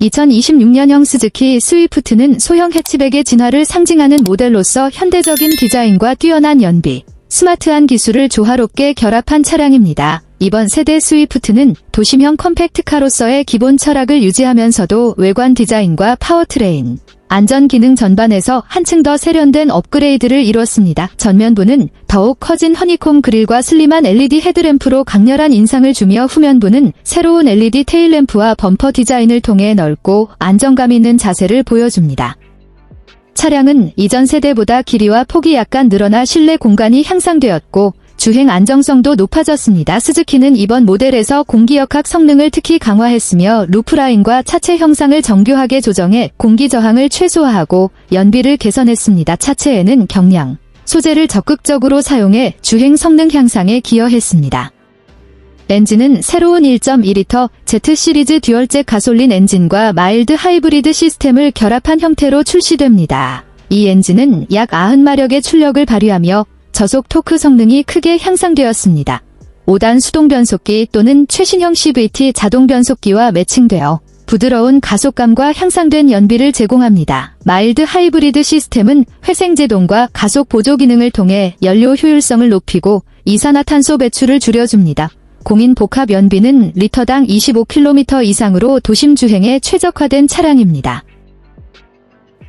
2026년형 스즈키 스위프트는 소형 해치백의 진화를 상징하는 모델로서 현대적인 디자인과 뛰어난 연비, 스마트한 기술을 조화롭게 결합한 차량입니다. 이번 세대 스위프트는 도심형 컴팩트카로서의 기본 철학을 유지하면서도 외관 디자인과 파워트레인, 안전 기능 전반에서 한층 더 세련된 업그레이드를 이뤘습니다. 전면부는 더욱 커진 허니콤 그릴과 슬림한 LED 헤드램프로 강렬한 인상을 주며 후면부는 새로운 LED 테일램프와 범퍼 디자인을 통해 넓고 안정감 있는 자세를 보여줍니다. 차량은 이전 세대보다 길이와 폭이 약간 늘어나 실내 공간이 향상되었고 주행 안정성도 높아졌습니다. 스즈키는 이번 모델에서 공기역학 성능을 특히 강화했으며 루프라인과 차체 형상을 정교하게 조정해 공기 저항을 최소화하고 연비를 개선했습니다. 차체에는 경량 소재를 적극적으로 사용해 주행 성능 향상에 기여했습니다. 엔진은 새로운 1.2L Z 시리즈 듀얼잭 가솔린 엔진과 마일드 하이브리드 시스템을 결합한 형태로 출시됩니다. 이 엔진은 약 90마력의 출력을 발휘하며 저속 토크 성능이 크게 향상되었습니다. 5단 수동 변속기 또는 최신형 CVT 자동 변속기와 매칭되어 부드러운 가속감과 향상된 연비를 제공합니다. 마일드 하이브리드 시스템은 회생제동과 가속 보조 기능을 통해 연료 효율성을 높이고 이산화탄소 배출을 줄여줍니다. 공인 복합 연비는 리터당 25km 이상으로 도심 주행에 최적화된 차량입니다.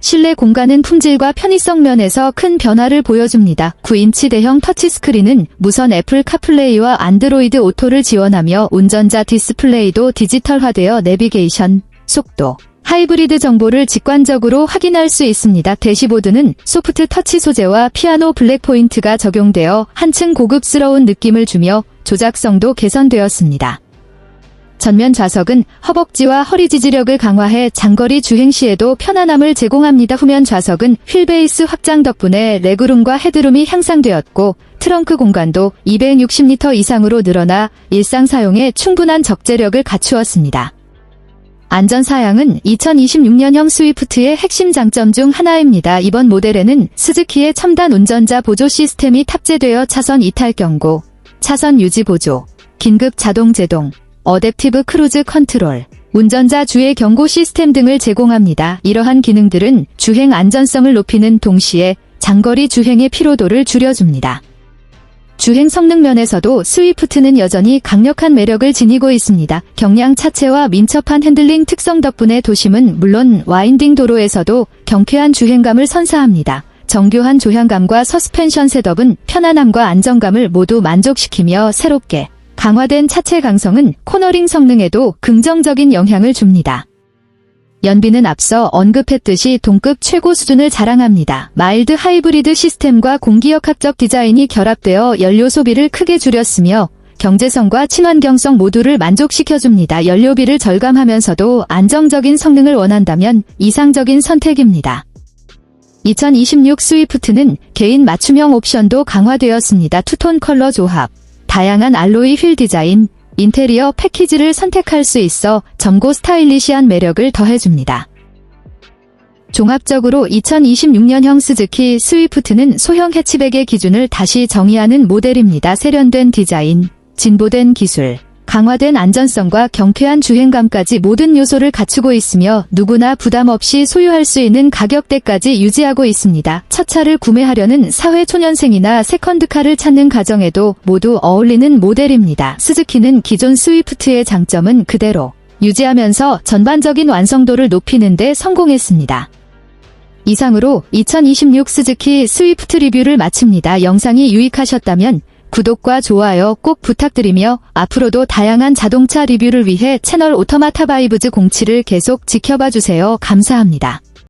실내 공간은 품질과 편의성 면에서 큰 변화를 보여줍니다. 9인치 대형 터치스크린은 무선 애플 카플레이와 안드로이드 오토를 지원하며 운전자 디스플레이도 디지털화되어 내비게이션, 속도, 하이브리드 정보를 직관적으로 확인할 수 있습니다. 대시보드는 소프트 터치 소재와 피아노 블랙 포인트가 적용되어 한층 고급스러운 느낌을 주며 조작성도 개선되었습니다. 전면 좌석은 허벅지와 허리 지지력을 강화해 장거리 주행 시에도 편안함을 제공합니다. 후면 좌석은 휠베이스 확장 덕분에 레그룸과 헤드룸이 향상되었고 트렁크 공간도 260리터 이상으로 늘어나 일상 사용에 충분한 적재력을 갖추었습니다. 안전 사양은 2026년형 스위프트의 핵심 장점 중 하나입니다. 이번 모델에는 스즈키의 첨단 운전자 보조 시스템이 탑재되어 차선 이탈 경고, 차선 유지 보조, 긴급 자동 제동, 어댑티브 크루즈 컨트롤, 운전자 주의 경고 시스템 등을 제공합니다. 이러한 기능들은 주행 안전성을 높이는 동시에 장거리 주행의 피로도를 줄여줍니다. 주행 성능 면에서도 스위프트는 여전히 강력한 매력을 지니고 있습니다. 경량 차체와 민첩한 핸들링 특성 덕분에 도심은 물론 와인딩 도로에서도 경쾌한 주행감을 선사합니다. 정교한 조향감과 서스펜션 셋업은 편안함과 안정감을 모두 만족시키며 새롭게 강화된 차체 강성은 코너링 성능에도 긍정적인 영향을 줍니다. 연비는 앞서 언급했듯이 동급 최고 수준을 자랑합니다. 마일드 하이브리드 시스템과 공기역학적 디자인이 결합되어 연료 소비를 크게 줄였으며 경제성과 친환경성 모두를 만족시켜줍니다. 연료비를 절감하면서도 안정적인 성능을 원한다면 이상적인 선택입니다. 2026 스위프트는 개인 맞춤형 옵션도 강화되었습니다. 투톤 컬러 조합, 다양한 알로이 휠 디자인, 인테리어 패키지를 선택할 수 있어 점고 스타일리시한 매력을 더해줍니다. 종합적으로 2026년형 스즈키 스위프트는 소형 해치백의 기준을 다시 정의하는 모델입니다. 세련된 디자인, 진보된 기술, 강화된 안전성과 경쾌한 주행감까지 모든 요소를 갖추고 있으며 누구나 부담 없이 소유할 수 있는 가격대까지 유지하고 있습니다. 첫 차를 구매하려는 사회 초년생이나 세컨드카를 찾는 가정에도 모두 어울리는 모델입니다. 스즈키는 기존 스위프트의 장점은 그대로 유지하면서 전반적인 완성도를 높이는 데 성공했습니다. 이상으로 2026 스즈키 스위프트 리뷰를 마칩니다. 영상이 유익하셨다면 구독과 좋아요 꼭 부탁드리며 앞으로도 다양한 자동차 리뷰를 위해 채널 오토마타 바이브즈 07을 계속 지켜봐 주세요. 감사합니다.